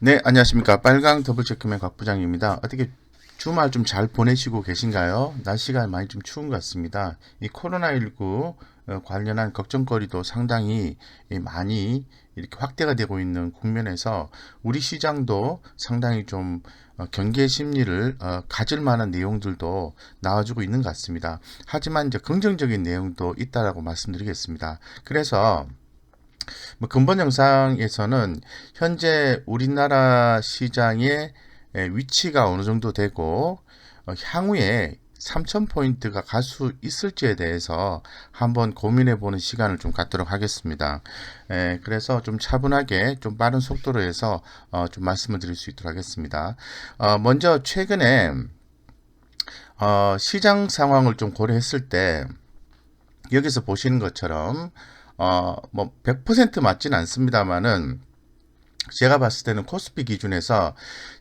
네, 안녕하십니까. 빨강 더블체크맨 곽 부장입니다. 어떻게 주말 좀 잘 보내시고 계신가요? 날씨가 많이 좀 추운 것 같습니다. 이 코로나19 어, 관련한 걱정거리도 상당히 이 많이 이렇게 확대가 되고 있는 국면에서 우리 시장도 상당히 좀 어, 경계 심리를 어, 가질 만한 내용들도 나와주고 있는 것 같습니다. 하지만 이제 긍정적인 내용도 있다라고 말씀드리겠습니다. 그래서 뭐 근본 영상에서는 현재 우리나라 시장의 에, 위치가 어느 정도 되고 어, 향후에 3,000포인트가 갈 수 있을지에 대해서 한번 고민해 보는 시간을 좀 갖도록 하겠습니다. 에, 그래서 좀 차분하게 좀 빠른 속도로 해서 어, 좀 말씀을 드릴 수 있도록 하겠습니다. 어, 먼저 최근에 어, 시장 상황을 좀 고려했을 때 여기서 보시는 것처럼 어, 뭐 100% 맞지는 않습니다만은 제가 봤을 때는 코스피 기준에서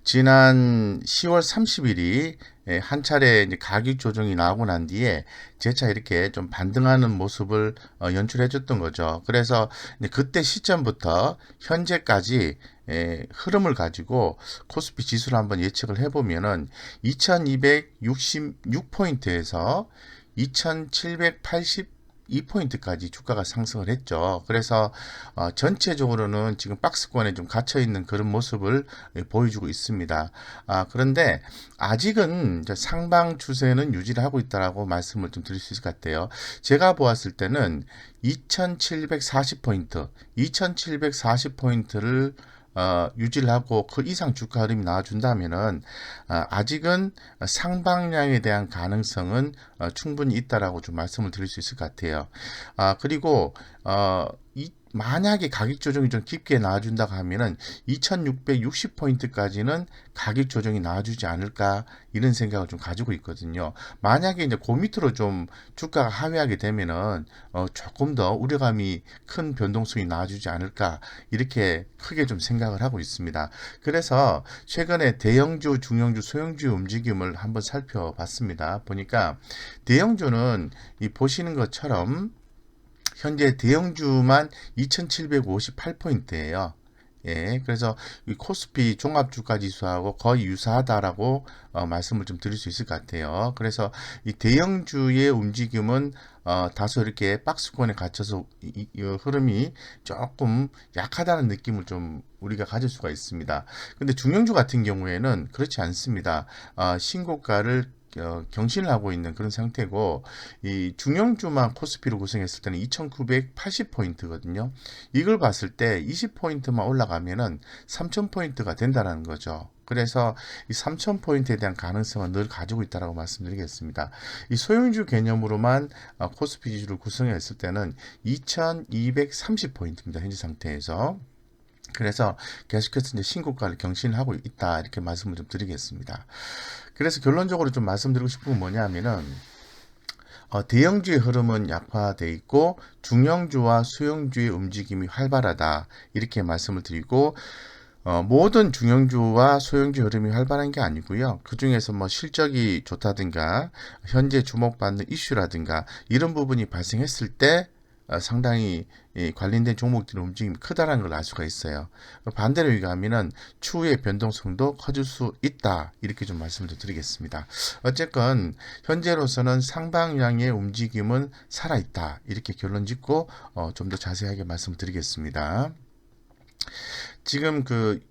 지난 10월 30일이 한 차례 이제 가격 조정이 나오고 난 뒤에 재차 이렇게 좀 반등하는 모습을 어, 연출해 줬던 거죠. 그래서 그때 시점부터 현재까지 에, 흐름을 가지고 코스피 지수를 한번 예측을 해보면은 2266포인트에서 2780 2포인트까지 주가가 상승을 했죠. 그래서 어, 전체적으로는 지금 박스권에 좀 갇혀 있는 그런 모습을 예, 보여주고 있습니다. 아, 그런데 아직은 상방 추세는 유지를 하고 있다라고 말씀을 좀 드릴 수 있을 것 같아요. 제가 보았을 때는 2740포인트, 2740포인트를 어, 유지를 하고 그 이상 주가 흐름이 나와준다면은 어, 아직은 상방량에 대한 가능성은 어, 충분히 있다라고 좀 말씀을 드릴 수 있을 것 같아요. 아 그리고 어, 이, 만약에 가격 조정이 좀 깊게 나와준다고 하면은 2660포인트까지는 가격 조정이 나와주지 않을까 이런 생각을 좀 가지고 있거든요. 만약에 이제 그 밑으로 좀 주가가 하회하게 되면은 어, 조금 더 우려감이 큰 변동성이 나와주지 않을까 이렇게 크게 좀 생각을 하고 있습니다. 그래서 최근에 대형주, 중형주, 소형주 움직임을 한번 살펴봤습니다. 보니까 대형주는 이 보시는 것처럼 현재 대형주만 2758포인트예요. 예, 그래서 이 코스피 종합주가 지수하고 거의 유사하다라고 어, 말씀을 좀 드릴 수 있을 것 같아요. 그래서 이 대형주의 움직임은 어, 다소 이렇게 박스권에 갇혀서 이, 이, 이 흐름이 조금 약하다는 느낌을 좀 우리가 가질 수가 있습니다. 근데 중형주 같은 경우에는 그렇지 않습니다. 어, 신고가를 어, 경신을 하고 있는 그런 상태고 이 중형주만 코스피로 구성했을 때는 2980포인트거든요. 이걸 봤을 때 20포인트만 올라가면은 3000포인트가 된다는 거죠. 그래서 이 3000포인트에 대한 가능성은 늘 가지고 있다고 말씀드리겠습니다. 이 소형주 개념으로만 어, 코스피 지수를 구성했을 때는 2230포인트입니다. 현재 상태에서. 그래서 계속해서 이제 신고가를 경신하고 있다 이렇게 말씀을 좀 드리겠습니다. 그래서 결론적으로 좀 말씀드리고 싶은 건 뭐냐면은 어, 대형주의 흐름은 약화돼 있고 중형주와 수형주의 움직임이 활발하다 이렇게 말씀을 드리고 어, 모든 중형주와 소형주 흐름이 활발한 게 아니고요. 그 중에서 뭐 실적이 좋다든가 현재 주목받는 이슈라든가 이런 부분이 발생했을 때 어, 상당히 관련된 종목들의 움직임이 크다라는 걸 알 수가 있어요. 반대로 얘기하면은 추후의 변동성도 커질 수 있다 이렇게 좀 말씀을 드리겠습니다. 어쨌건 현재로서는 상방향의 움직임은 살아 있다 이렇게 결론 짓고 어, 좀 더 자세하게 말씀드리겠습니다. 지금 그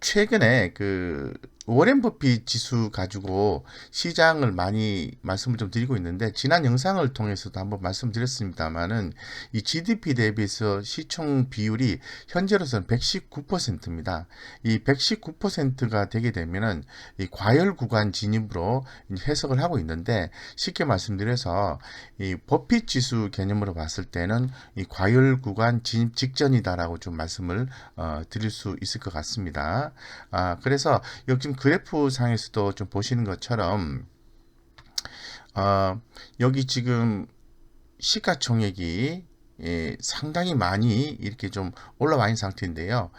최근에 그 워렌 버핏 지수 가지고 시장을 많이 말씀을 좀 드리고 있는데 지난 영상을 통해서도 한번 말씀드렸습니다만은 이 GDP 대비해서 시총 비율이 현재로서는 119%입니다. 이 119%가 되게 되면은 이 과열 구간 진입으로 해석을 하고 있는데 쉽게 말씀드려서 이 버핏 지수 개념으로 봤을 때는 이 과열 구간 진입 직전이다라고 좀 말씀을 어, 드릴 수 있을 것 같습니다. 아 그래서 그래프 상에서도 좀 보시는 것처럼 어, 여기 지금 시가총액이 예, 상당히 많이 이렇게 좀 올라와 있는 상태인데요.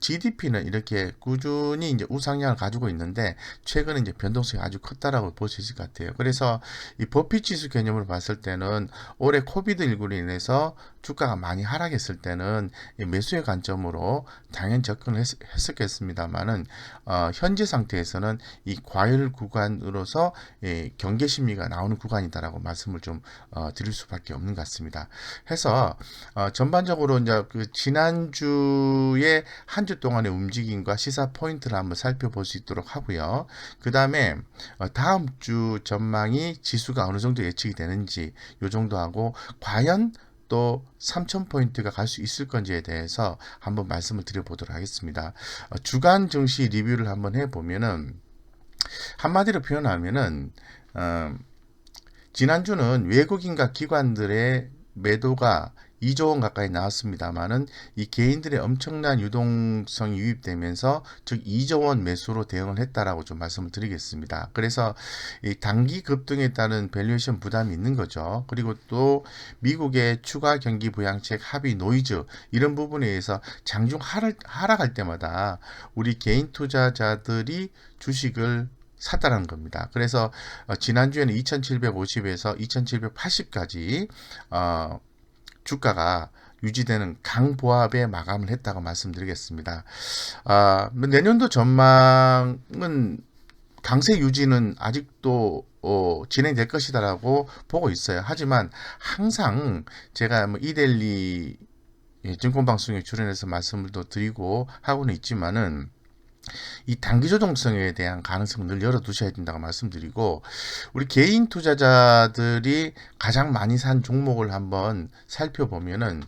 GDP는 이렇게 꾸준히 이제 우상향을 가지고 있는데 최근에 이제 변동성이 아주 컸다라고 볼 수 있을 것 같아요. 그래서 이 버핏 지수 개념으로 봤을 때는 올해 코비드 19로 인해서 주가가 많이 하락했을 때는 이 매수의 관점으로 당연히 접근을 했, 했었겠습니다만은 어, 현재 상태에서는 이 과열 구간으로서 이 경계 심리가 나오는 구간이다라고 말씀을 좀 어, 드릴 수밖에 없는 것 같습니다. 해서 어, 전반적으로 이제 그 지난주에 한 주 동안의 움직임과 시사 포인트를 한번 살펴볼 수 있도록 하고요. 그 다음에 어, 다음 주 전망이 지수가 어느 정도 예측이 되는지 요 정도 하고 과연 또 3,000포인트가 갈 수 있을 건지에 대해서 한번 말씀을 드려보도록 하겠습니다. 어, 주간 증시 리뷰를 한번 해보면은 한마디로 표현하면은 어, 지난주는 외국인과 기관들의 매도가 2조 원 가까이 나왔습니다만은 이 개인들의 엄청난 유동성이 유입되면서 즉 2조 원 매수로 대응을 했다라고 좀 말씀을 드리겠습니다. 그래서 이 단기 급등에 따른 밸류에이션 부담이 있는 거죠. 그리고 또 미국의 추가 경기 부양책 합의 노이즈 이런 부분에 의해서 장중 하락, 하락할 때마다 우리 개인 투자자들이 주식을 샀다는 겁니다. 그래서 어, 지난주에는 2750에서 2780까지 어, 주가가 유지되는 강보합에 마감을 했다고 말씀드리겠습니다. 아, 뭐 내년도 전망은 강세 유지는 아직도 어, 진행될 것이다라고 보고 있어요. 하지만 항상 제가 뭐 이델리 예, 증권방송에 출연해서 말씀을 또 드리고 하고는 있지만은 이 단기 조정성에 대한 가능성을 늘 열어두셔야 된다고 말씀드리고 우리 개인 투자자들이 가장 많이 산 종목을 한번 살펴보면은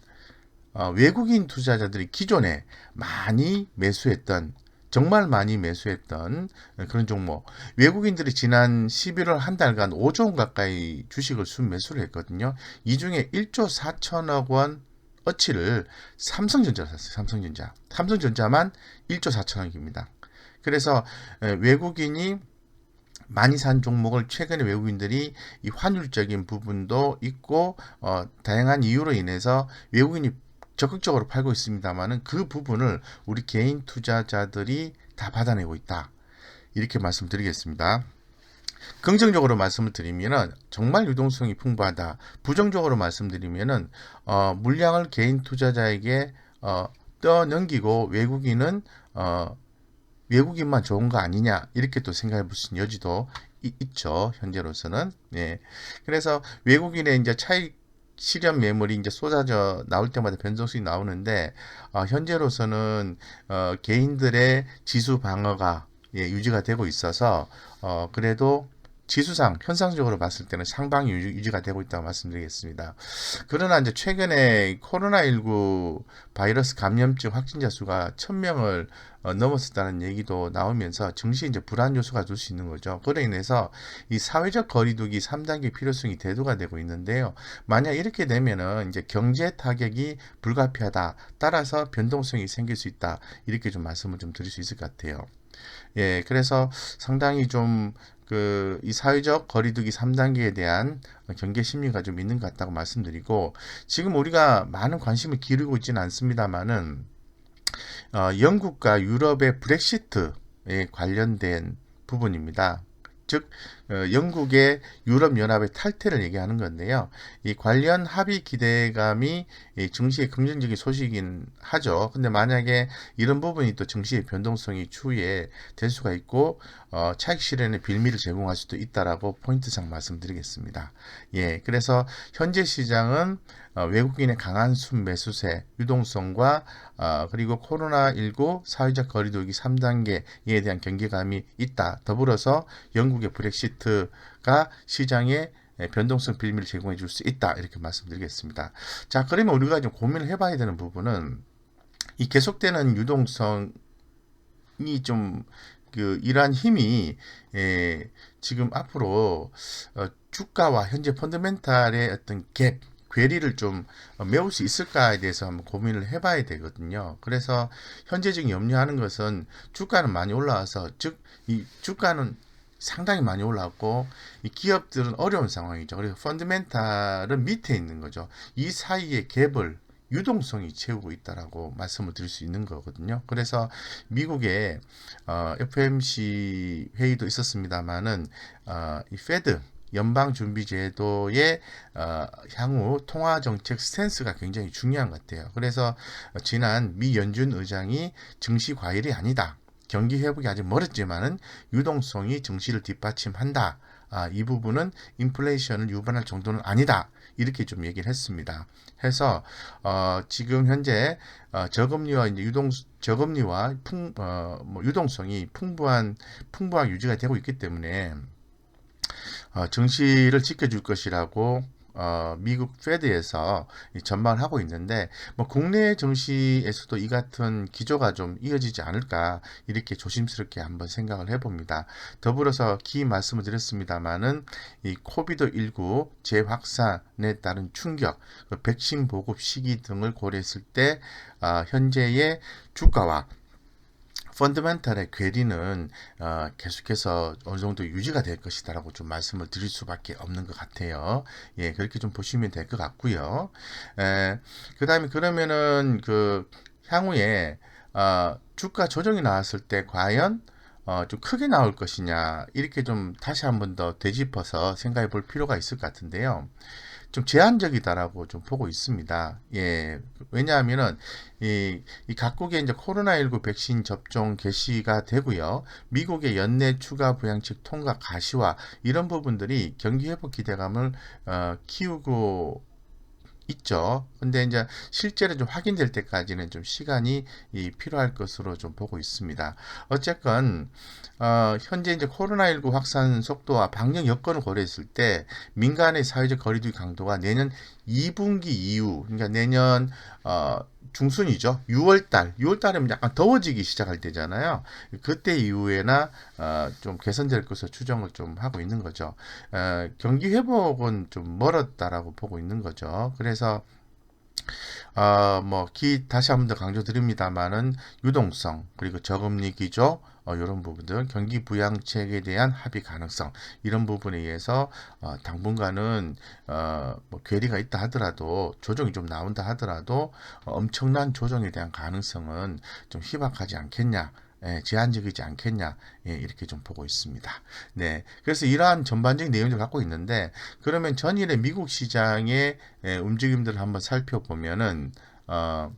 어, 외국인 투자자들이 기존에 많이 매수했던 정말 많이 매수했던 그런 종목. 외국인들이 지난 11월 한 달간 5조 원 가까이 주식을 순매수를 했거든요. 이 중에 1조 4천억 원 어치를 삼성전자로 샀어요. 삼성전자. 삼성전자만 1조 4천억입니다. 그래서 외국인이 많이 산 종목을 최근에 외국인들이 이 환율적인 부분도 있고 어, 다양한 이유로 인해서 외국인이 적극적으로 팔고 있습니다만은 그 부분을 우리 개인 투자자들이 다 받아내고 있다. 이렇게 말씀드리겠습니다. 긍정적으로 말씀을 드리면은 정말 유동성이 풍부하다. 부정적으로 말씀드리면은 어, 물량을 개인 투자자에게 어, 떠넘기고 외국인은 어, 외국인만 좋은 거 아니냐 이렇게 또 생각해 볼 수 있는 여지도 있죠 현재로서는 예 그래서 외국인의 이제 차익 실현 매물이 이제 쏟아져 나올 때마다 변동성이 나오는데 어, 현재로서는 어, 개인들의 지수 방어가 예, 유지가 되고 있어서 어, 그래도 지수상 현상적으로 봤을 때는 상방이 유지, 가 되고 있다고 말씀드리겠습니다. 그러나 이제 최근에 코로나19 바이러스 감염증 확진자 수가 1000명을 어, 넘었었다는 얘기도 나오면서 증시 이제 불안 요소가 될 수 있는 거죠. 그로 인해서 이 사회적 거리두기 3단계 필요성이 대두가 되고 있는데요. 만약 이렇게 되면은 이제 경제 타격이 불가피하다. 따라서 변동성이 생길 수 있다. 이렇게 좀 말씀을 좀 드릴 수 있을 것 같아요. 예, 그래서 상당히 좀 그 이 사회적 거리두기 3단계에 대한 경계 심리가 좀 있는 것 같다고 말씀드리고 지금 우리가 많은 관심을 기울이고 있지는 않습니다만은 어, 영국과 유럽의 브렉시트에 관련된 부분입니다. 즉 어, 영국의 유럽 연합의 탈퇴를 얘기하는 건데요. 이 관련 합의 기대감이 이 증시의 긍정적인 소식이긴 하죠. 근데 만약에 이런 부분이 또 증시의 변동성이 추후에 될 수가 있고 어, 차익 실현의 빌미를 제공할 수도 있다라고 포인트상 말씀드리겠습니다. 예, 그래서 현재 시장은 어, 외국인의 강한 순매수세, 유동성과 어, 그리고 코로나19 사회적 거리두기 3단계에 대한 경계감이 있다. 더불어서 영국의 브렉시트 가 시장에 변동성 빌미를 제공해 줄 수 있다. 이렇게 말씀드리겠습니다. 자, 그러면 우리가 좀 고민을 해봐야 되는 부분은 이 계속되는 유동성이 좀 그 이러한 힘이 에, 지금 앞으로 어, 주가와 현재 펀더멘탈의 어떤 갭 괴리를 좀 메울 수 있을까에 대해서 한번 고민을 해봐야 되거든요. 그래서 현재 지금 염려하는 것은 주가는 많이 올라와서 즉 이 주가는 상당히 많이 올랐고 이 기업들은 어려운 상황이죠. 그래서 펀드멘탈은 밑에 있는 거죠. 이 사이의 갭을 유동성이 채우고 있다라고 말씀을 드릴 수 있는 거거든요. 그래서 미국의 어, FMC 회의도 있었습니다만은 어, 이 페드 연방준비제도의 어, 향후 통화 정책 스탠스가 굉장히 중요한 것 같아요. 그래서 지난 미 연준 의장이 증시 과열이 아니다. 경기 회복이 아직 멀었지만은 유동성이 증시를 뒷받침한다. 아, 이 부분은 인플레이션을 유발할 정도는 아니다. 이렇게 좀 얘기를 했습니다. 해서 어, 지금 현재 어, 저금리와 이제 유동 저금리와 풍, 어, 뭐 유동성이 풍부한 풍부하게 유지가 되고 있기 때문에 어, 증시를 지켜줄 것이라고 어, 미국 페드에서 전망을 하고 있는데 뭐 국내 증시에서도 이 같은 기조가 좀 이어지지 않을까 이렇게 조심스럽게 한번 생각을 해봅니다. 더불어서 기 말씀을 드렸습니다만은 이 코비드 19 재확산에 따른 충격, 그 백신 보급 시기 등을 고려했을 때 어, 현재의 주가와 펀드멘탈의 괴리는 어, 계속해서 어느 정도 유지가 될 것이다라고 좀 말씀을 드릴 수밖에 없는 것 같아요. 예, 그렇게 좀 보시면 될 것 같고요. 에, 그다음에 그러면은 그 향후에 어, 주가 조정이 나왔을 때 과연 어, 좀 크게 나올 것이냐 이렇게 좀 다시 한 번 더 되짚어서 생각해 볼 필요가 있을 것 같은데요. 좀 제한적이다라고 좀 보고 있습니다. 예. 왜냐하면은 이, 이 각국의 이제 코로나19 백신 접종 개시가 되고요. 미국의 연내 추가 부양책 통과 가시와 이런 부분들이 경기 회복 기대감을 어, 키우고 있죠. 근데 이제 실제로 좀 확인될 때까지는 좀 시간이 이, 필요할 것으로 좀 보고 있습니다. 어쨌건 어, 현재 이제 코로나19 확산 속도와 방역 여건을 고려했을 때 민간의 사회적 거리두기 강도가 내년 2분기 이후, 그러니까 내년 어, 중순이죠. 6월달, 6월달이면 약간 더워지기 시작할 때잖아요. 그때 이후에나 어, 좀 개선될 것으로 추정을 좀 하고 있는 거죠. 어, 경기 회복은 좀 멀었다라고 보고 있는 거죠. 그래서 어, 뭐, 기, 다시 한 번 더 강조드립니다만은 유동성, 그리고 저금리 기조, 어, 이런 부분들, 경기 부양책에 대한 합의 가능성, 이런 부분에 의해서, 어, 당분간은, 어, 뭐, 괴리가 있다 하더라도, 조정이 좀 나온다 하더라도, 어, 엄청난 조정에 대한 가능성은 좀 희박하지 않겠냐. 예, 제한적이지 않겠냐 예, 이렇게 좀 보고 있습니다. 네, 그래서 이러한 전반적인 내용을 갖고 있는데 그러면 전일의 미국 시장의 예, 움직임들을 한번 살펴보면은 어,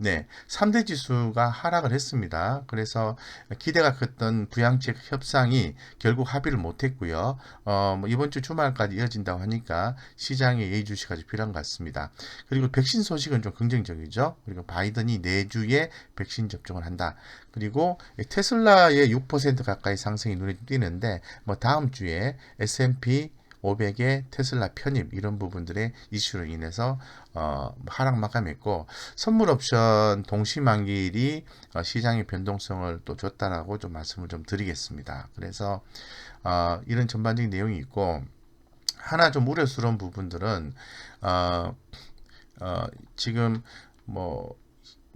네, 3대 지수가 하락을 했습니다. 그래서 기대가 컸던 부양책 협상이 결국 합의를 못했고요. 어, 뭐 이번 주 주말까지 이어진다고 하니까 시장에 예의 주시까지 필요한 것 같습니다. 그리고 백신 소식은 좀 긍정적이죠. 그리고 바이든이 내주에 백신 접종을 한다. 그리고 테슬라의 6% 가까이 상승이 눈에 띄는데 뭐 다음 주에 S&P 500의 테슬라 편입 이런 부분들의 이슈로 인해서 어, 하락 마감했고 선물 옵션 동시 만기일이 어, 시장의 변동성을 또 줬다라고 좀 말씀을 좀 드리겠습니다. 그래서 어, 이런 전반적인 내용이 있고 하나 좀 우려스러운 부분들은 어, 어, 지금 뭐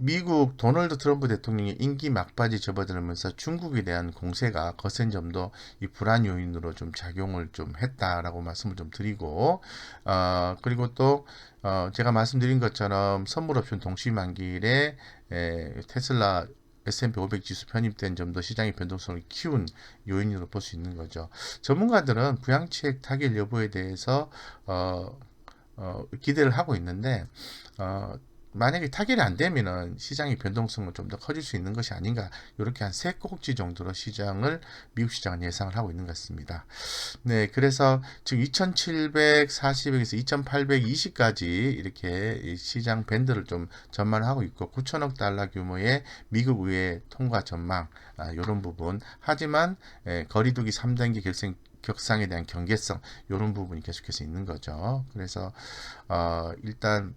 미국 도널드 트럼프 대통령의 인기 막바지 접어들면서 중국에 대한 공세가 거센 점도 이 불안 요인으로 좀 작용을 좀 했다라고 말씀을 좀 드리고 어 그리고 또 어 제가 말씀드린 것처럼 선물 옵션 동시 만기일에 에, 테슬라 S&P 500 지수 편입된 점도 시장의 변동성을 키운 요인으로 볼 수 있는 거죠. 전문가들은 부양책 타결 여부에 대해서 어, 어, 기대를 하고 있는데 어, 만약에 타결이 안 되면은 시장의 변동성은 좀 더 커질 수 있는 것이 아닌가 이렇게 한 세 꼭지 정도로 시장을 미국 시장은 예상을 하고 있는 것 같습니다. 네, 그래서 지금 2,740에서 2,820까지 이렇게 시장 밴드를 좀 전망하고 있고 9천억 달러 규모의 미국 의회 통과 전망 아, 이런 부분. 하지만 에, 거리두기 3단계 결승 격상에 대한 경계성 이런 부분이 계속해서 있는 거죠. 그래서 어, 일단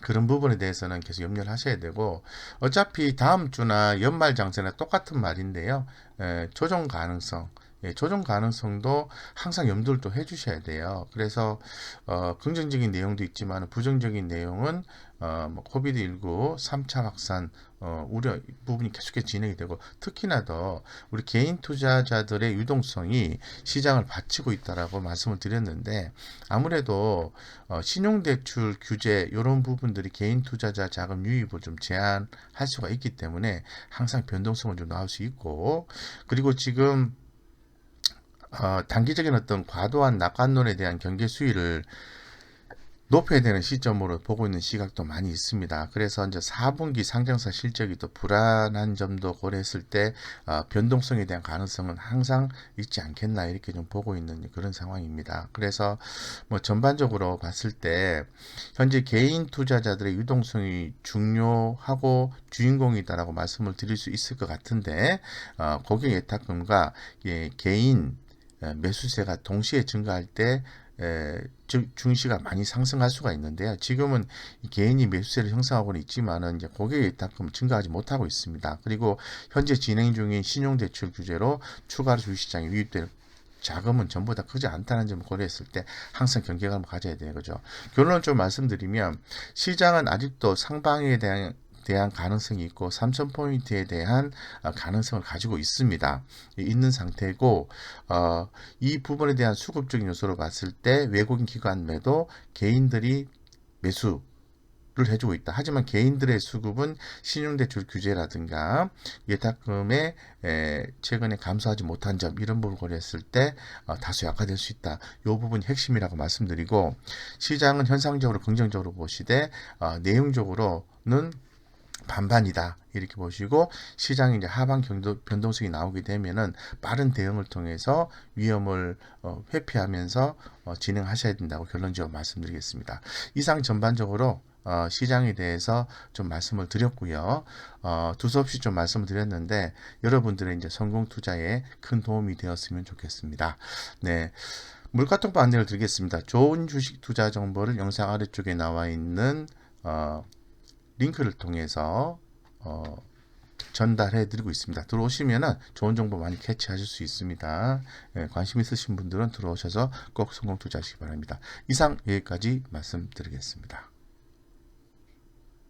그런 부분에 대해서는 계속 염려를 하셔야 되고 어차피 다음 주나 연말 장세나 똑같은 말인데요. 에, 조정 가능성 예, 조정 가능성도 항상 염두를 또 해주셔야 돼요. 그래서 어, 긍정적인 내용도 있지만 부정적인 내용은 어, 뭐 코비드19 3차 확산 어, 우려 부분이 계속해서 진행이 되고 특히나 더 우리 개인 투자자들의 유동성이 시장을 받치고 있다라고 말씀을 드렸는데 아무래도 어, 신용대출 규제 이런 부분들이 개인 투자자 자금 유입을 좀 제한할 수가 있기 때문에 항상 변동성을 좀 나올 수 있고 그리고 지금 어, 단기적인 어떤 과도한 낙관론에 대한 경계 수위를 높여야 되는 시점으로 보고 있는 시각도 많이 있습니다. 그래서 이제 4분기 상장사 실적이 또 불안한 점도 고려했을 때 어, 변동성에 대한 가능성은 항상 있지 않겠나 이렇게 좀 보고 있는 그런 상황입니다. 그래서 뭐 전반적으로 봤을 때 현재 개인 투자자들의 유동성이 중요하고 주인공이다라고 말씀을 드릴 수 있을 것 같은데 어, 고객 예탁금과 예, 개인 에, 매수세가 동시에 증가할 때 증시가 많이 상승할 수가 있는데요. 지금은 이 개인이 매수세를 형성하고는 있지만은 이제 고객 예탁금 증가하지 못하고 있습니다. 그리고 현재 진행 중인 신용대출 규제로 추가로 주식시장에 유입될 자금은 전부 다 크지 않다는 점을 고려했을 때 항상 경계감을 가져야 되는 거죠. 결론을 좀 말씀드리면 시장은 아직도 상방에 대한 대한 가능성이 있고 3,000포인트에 대한 어, 가능성을 가지고 있습니다. 있는 상태고 어, 이 부분에 대한 수급적인 요소로 봤을 때 외국인 기관 매도 개인들이 매수 를 해주고 있다. 하지만 개인들의 수급은 신용대출 규제라든가 예탁금에 에, 최근에 감소하지 못한 점 이런 부분을 고려했을 때 어, 다소 약화될 수 있다. 이 부분이 핵심이라고 말씀드리고 시장은 현상적으로 긍정적으로 보시되 어, 내용적으로는 반반이다 이렇게 보시고 시장이 이제 하방 경도 변동성이 나오게 되면은 빠른 대응을 통해서 위험을 어, 회피하면서 어, 진행하셔야 된다고 결론적으로 말씀드리겠습니다. 이상 전반적으로 어, 시장에 대해서 좀 말씀을 드렸고요. 어, 두서없이 좀 말씀을 드렸는데 여러분들의 이제 성공 투자에 큰 도움이 되었으면 좋겠습니다. 네. 물가통보 안내를 드리겠습니다. 좋은 주식 투자 정보를 영상 아래쪽에 나와 있는 어, 링크를 통해서 어, 전달해 드리고 있습니다. 들어오시면은 좋은 정보 많이 캐치하실 수 있습니다. 예, 관심 있으신 분들은 들어오셔서 꼭 성공 투자하시기 바랍니다. 이상 여기까지 말씀드리겠습니다.